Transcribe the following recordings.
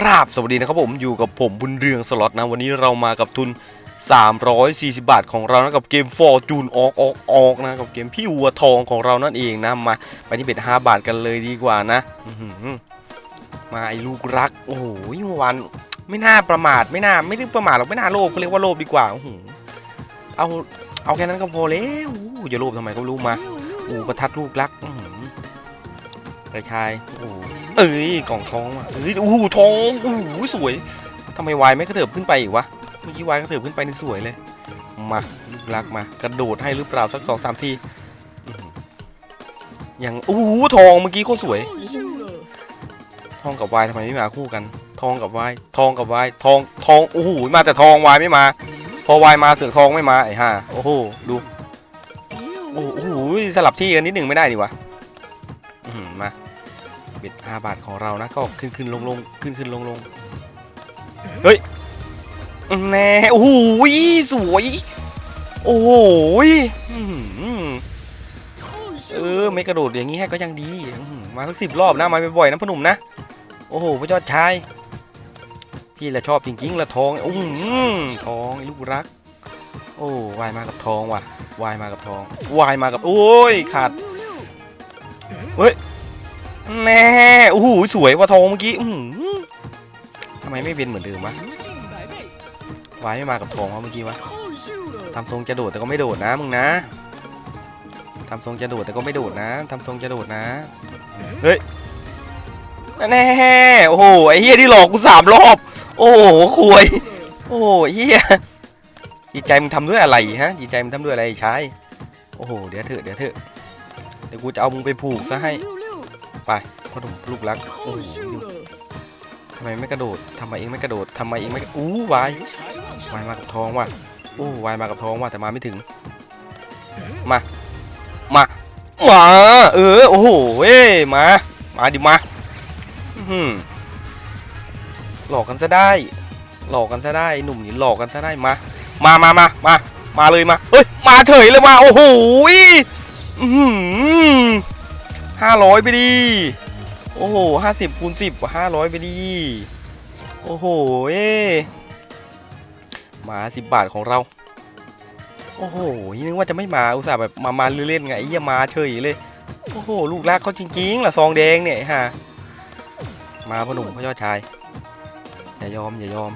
ราบสวัสดีนะครับผมอยู่กับผมบุญเรืองสล็อตนะวันนี้เรามากับทุน 340 บาทของเรานะกับเกม Fortune ออกออกออกนะกับเกมพี่วัวทองของเรานั่นเองนะมาไปที่เบ็ด5บาทกันเลยดีกว่านะมาไอ้ลูกรัก โอ้โหเมื่อวานไม่น่าประมาทไม่น่าไม่ได้ประมาทหรอกไม่น่าโลภเขาเรียกว่าโลภดีกว่าโอ้โหเอาเอาแค่นั้นก็พอแล้วโอ้โหอย่าโลภทำไมก็รู้มาโอ้ประทัดลูกรักอื้อหือไปชายโอ้ เอ้ยกล่องทองว่ะเอ้ยโอ้โหทองโอ้โหสวยทำไมวายไม่กระเถิบขึ้นไปอีกวะเมื่อกี้วายกระเถิบขึ้นไปนี่สวยเลยมาลูกรักมากระโดดให้หรือเปล่าสักสองสามทีอย่างโอ้โหทองเมื่อกี้โคตรสวย ทองกับวายทำไมไม่มาคู่กัน ทองกับวายทองกับวายทองทองโอ้โหมาแต่ทองวายไม่มา พอวายมาเสือทองไม่มาไอ้ห่าโอ้โหดูโอ้โหสลับที่กันนิดหนึ่งไม่ได้ดีวะมา เบ็ดห้าบาทของเรานะก็ขึ้นขึ้นลงลงขึ้นขึ้นลงลงเฮ้ยแน่โอ้โหสวยโอ้โหเออไม่กระโดดอย่างนี้ให้ก็ยังดีมาสักสิบรอบนะมาบ่อยๆนะพ่อหนุ่มนะโอ้โหพระยอดชายพี่ละชอบจริงๆละทองอุ้งทองไอ้ลูกรัก โอ้วายมากับทองว่ะวายมากับทองวายมากับโอ้ยขาดเฮ้ย แน่โอ้โหสวยว่าทองเมื่อกี้ทำไมไม่เป็นเหมือนเดิมวะวายไม่มากับทองวะเมื่อกี้วะทำทรงจะโดดแต่ก็ไม่โดดนะมึงนะทำทรงจะโดดแต่ก็ไม่โดดนะทำทรงจะโดดนะ เฮ้ยแน่โอ้โหไอ้เฮียที่หลอกกูสามรอบ โอ้โหคุยโอ้เฮียจิตใจมึงทำด้วยอะไรฮะจิตใจมึงทำด้วยอะไรใช้โอ้โหเดี๋ยวเถอะเดี๋ยวเถอะเดี๋ยวกูจะเอามึงไปผูกซะให้ ไปพ่อหนุ่มลูกรักโอ้โหทำไมไม่กระโดดทำไมเองไม่กระโดดทำไมเองไม่อู้วายวายมากับทองว่ะโอ้วายมากับทองว่ะแต่มาไม่ถึง มา มามาเออโอ้โหเว้มา มาดิมาหือหลอกกันซะได้ หลอกกันซะได้หนุ่มนี่หลอกกันซะได้มา มามามามามาเลยมาเฮ้ยมาเฉยเลยมาโอ้โหอืม ห้าร้อยไปดีโอ้โหห้าสิบคูณสิบห้าร้อยไปดีโอ้โห เอ้มาสิบบาทของเรา โอ้โหนึกว่าจะไม่มาอุตส่าห์แบบมามาเล่นไงไอ้เหี้ยมาเฉยเลย โอ้โห ลูกรักเขาจริงๆล่ะซองแดงเนี่ยไอ้ห่ามาพ่อหนุ่มพ่อยอดชาย อย่ายอมอย่ายอม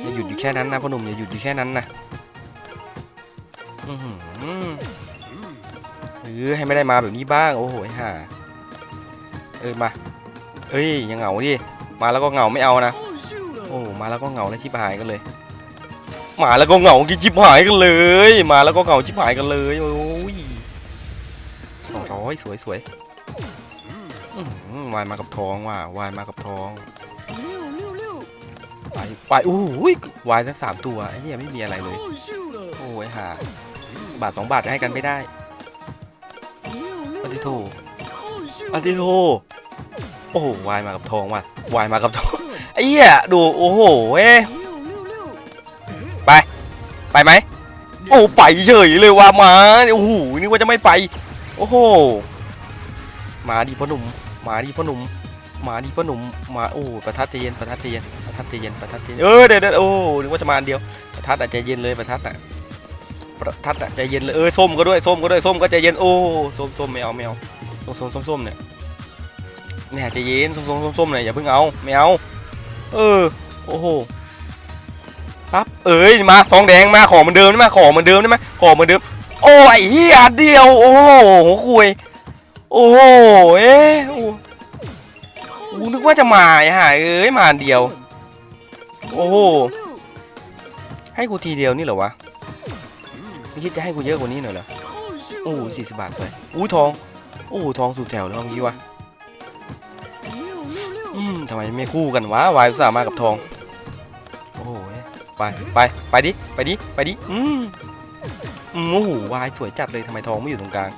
อย่าหยุดอยู่แค่นั้นนะพ่อหนุ่มอย่าหยุดอยู่แค่นั้นนะ อือหือ ออให้ไม่ได้มาแบบนี้บ้าง โอ้โหไอ้ห่าเออมา เอ้ยอยังเหงาดิ มาแล้วก็เหงาไม่เอานะ โอ้มาแล้วก็เหงาแล้วชิบหายกันเลย มาแล้วก็เหงากิชิบหายกันเลย มาแล้วก็เหงาชิบหายกันเลยโอ้ยสองร้อยสวยสวยอื้อหือวายมากับทองว่ะวายมากับทองไปไปอู้หูยวายทั้งสามตัวไอ้เหี้ยไม่มีอะไรเลย โอ้ยหาบาทสองบาทให้กันไม่ได้ ปฏิโทปฏิโทโอ้โหวายมากับทองว่ะวายมากับทองไอ้เหี้ยดูโอ้โหเอ้ยไปไหมโอ้ไปเฉยเลยว่ะมาโอ้โหนึกว่าจะไม่ไปโอ้โหมาดิพ่อหนุ่มมาดิพ่อหนุ่มมาดิพ่อหนุ่มมาโอ้ประทัดใจเย็นประทัดใจเย็นประทัดใจเย็นประทัดใจเย็นเออเดี๋ยวเดี๋ยวโอ้นึกว่าจะมาอันเดียวประทัดอะใจเย็นเลยประทัดอะ ประทัดอะใจเย็นเลยเออส้มก็ด้วยส้มก็ด้วยส้มก็ใจเย็นโอ้ส้มส้มไม่เอาไม่เอาส้มส้มส้มส้มเนี่ยเนี่ยใจเย็นส้มส้มส้มส้มเนี่ยอย่าเพิ่งเอาไม่เอาเออโอ้โหปั๊บเอ้ยมาซองแดงมาขอเหมือนเดิมได้ไหมขอเหมือนเดิมได้ไหมขอเหมือนเดิม โอ้ยเฮียเดียวโอ้โหคุยโอ้โหเอ๊ะโอ้กูนึกว่าจะมาไอ้ห่าเอ้ยมาเดียว โอ้โหให้กูทีเดียวนี่เหรอวะ ไม่คิดจะให้กูเยอะกว่านี้หน่อยเหรอโอ้สี่สิบบาทเลยอู้ทอง โอ้ทองสุดแถวเลยเมื่อกี้วะอืมทำไมไม่คู่กันวะวายอุตส่าห์มากับทอง โอ้โหไปไปไปดิไปดิไปดิอืมอืมโอ้โหวายสวยจัดเลยทำไมทองไม่อยู่ตรงกลาง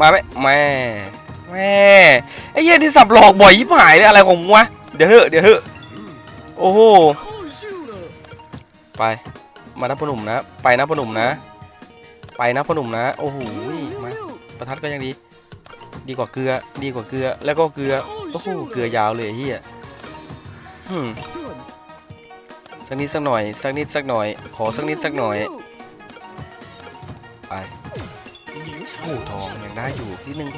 มาไหมแม่แม่ไอ้เหี้ยที่สับหลอกบ่อยยิบหายเลยอะไรของมึงวะเดี๋ยวเถอะเดี๋ยวเถอะโอ้โหไป มานะพ่อหนุ่มนะ ไปนะพ่อหนุ่มนะ ไปนะพ่อหนุ่มนะ โอ้โหมาประทัดก็ยังดี ดีกว่าเกลือ ดีกว่าเกลือ แล้วก็เกลือ โอ้โห เกลือยาวเลยเฮียอืมสักนิดสักหน่อย สักนิดสักหน่อย ขอสักนิดสักหน่อย ไปโอ้ทองยังได้อยู่นิดนึง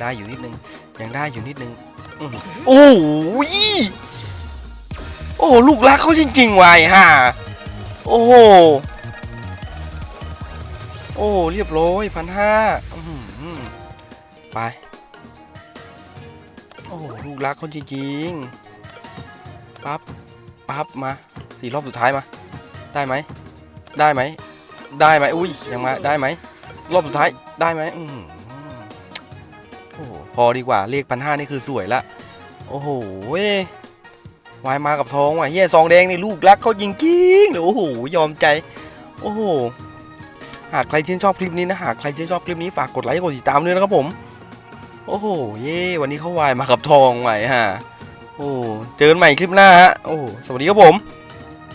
ได้อยู่นิดนึง ยังได้อยู่นิดนึงอื้อหือโอ้ยโอ้ลูกรักเขาจริงๆวายฮ่า โอ้โห โอ้เรียบร้อยพันห้าไป โอ้ลูกรักเขาจริงๆ ปั๊บ ปั๊บมาสี่รอบสุดท้ายมา ได้ไหม ได้ไหม ได้ไหม อุ้ยยังมา ได้ไหม รอบสุดท้าย ได้ไหมอืมโอ้โหพอดีกว่า เลขพันห้านี่คือสวยละ โอ้โหเว้ วายมากับทองว่ะเฮียซองแดงนี่ลูกรักเขาจริงๆเลยโอ้โหยอมใจ โอ้โหหากใครชื่นชอบคลิปนี้นะหากใครชื่นชอบคลิปนี้ฝากกดไลค์กดติดตามด้วยนะครับผม โอ้โหเย่วันนี้เขาวายมากับทองใหม่ฮะโอ้เจอกันใหม่คลิปหน้าฮะโอ้สวัสดีครับผม